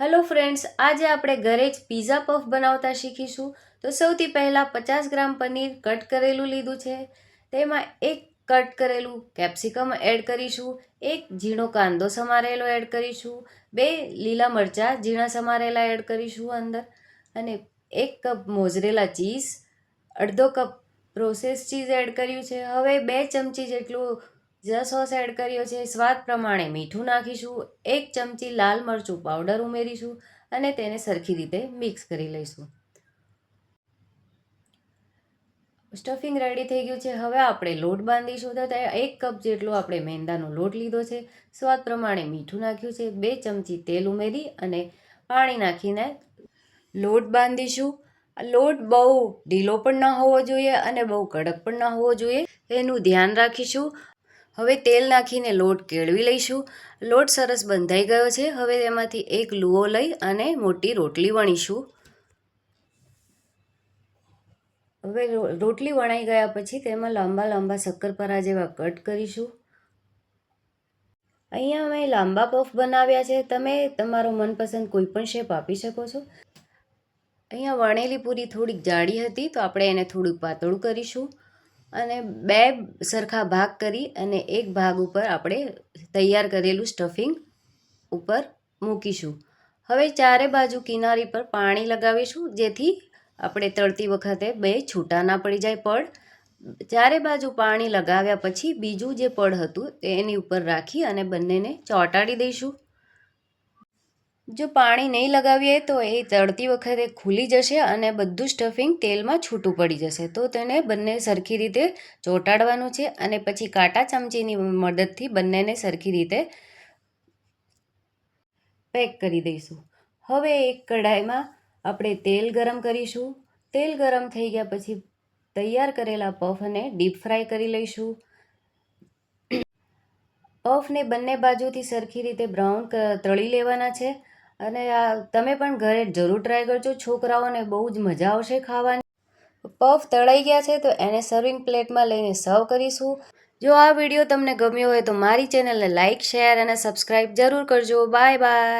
Hello friends આજે આપણે ઘરે જ પીઝા પફ બનાવતા શીખીશું. તો સૌથી પહેલાં પચાસ ગ્રામ પનીર કટ કરેલું લીધું છે. તેમાં એક કટ કરેલું કેપ્સિકમ એડ કરીશું. એક ઝીણો કાંદો સમારેલો એડ કરીશું. બે લીલા મરચાં ઝીણા સમારેલા એડ કરીશું અંદર. અને એક કપ મોઝરેલા ચીઝ અડધો કપ પ્રોસેસ ચીઝ એડ કર્યું છે. હવે બે ચમચી જેટલું ઝ સોસ એડ કર્યો છે, સ્વાદ પ્રમાણે મીઠું નાખીશું, એક ચમચી લાલ મરચું પાવડર ઉમેરીશું અને તેને સરખી રીતે મિક્સ કરી લઈશું. સ્ટફિંગ રેડી થઈ ગયું છે. હવે આપણે લોટ બાંધીશું. તે એક કપ જેટલો આપણે મેંદાનો લોટ લીધો છે. સ્વાદ પ્રમાણે મીઠું નાખ્યું છે. બે ચમચી તેલ ઉમેરી અને પાણી નાખીને લોટ બાંધીશું. લોટ બહુ ઢીલો પણ ના હોવો જોઈએ અને બહુ કડક પણ ના હોવો જોઈએ. એનું ધ્યાન રાખીશું. હવે તેલ નાખીને લોટ કેળવી લઈશું. લોટ સરસ બંધાઈ ગયો છે. હવે તેમાંથી એક લુઓ લઈ અને મોટી રોટલી વણીશું. હવે રોટલી વણાઈ ગયા પછી તેમાં લાંબા લાંબા શક્કરપારા જેવા કટ કરીશું. અહીંયા મેં લાંબા પફ બનાવ્યા છે. તમે તમારો મનપસંદ કોઈ પણ શેપ આપી શકો છો. અહીંયા વણેલી પૂરી થોડીક જાડી હતી તો આપણે એને થોડુંક પાતળું કરીશું. અને બે સરખા ભાગ કરી અને એક ભાગ ઉપર આપણે તૈયાર કરેલું સ્ટફિંગ ઉપર મૂકીશું. હવે ચારે બાજુ કિનારી પર પાણી લગાવીશું, જેથી આપણે તળતી વખતે બે છૂટા ના પડી જાય પડ. ચારે બાજુ પાણી લગાવ્યા પછી બીજું જે પડ હતું એની ઉપર રાખી અને બંનેને ચોંટાડી દઈશું. જો પાણી નહીં લગાવીએ તો એ તળતી વખતે ખુલી જશે અને બધું સ્ટફિંગ તેલમાં છૂટું પડી જશે. તો તેને બંને સરખી રીતે ચોંટાડવાનું છે અને પછી કાંટા ચમચીની મદદથી બંનેને સરખી રીતે પેક કરી દઈશું. હવે એક કઢાઈમાં આપણે તેલ ગરમ કરીશું. તેલ ગરમ થઈ ગયા પછી તૈયાર કરેલા પફને ડીપ ફ્રાય કરી લઈશું. પફને બંને બાજુથી સરખી રીતે બ્રાઉન તળી લેવાના છે. અને આ તમે પણ ઘરે જરૂર ટ્રાય કરજો. છોકરાઓને બહુ જ મજા આવશે ખાવાની. પફ તળાઈ ગયા છે તો એને સર્વિંગ પ્લેટમાં લઈને સર્વ કરીશું. જો આ વીડિયો તમને ગમ્યો હોય તો મારી ચેનલને લાઇક શેર અને સબસ્ક્રાઈબ જરૂર કરજો. Bye bye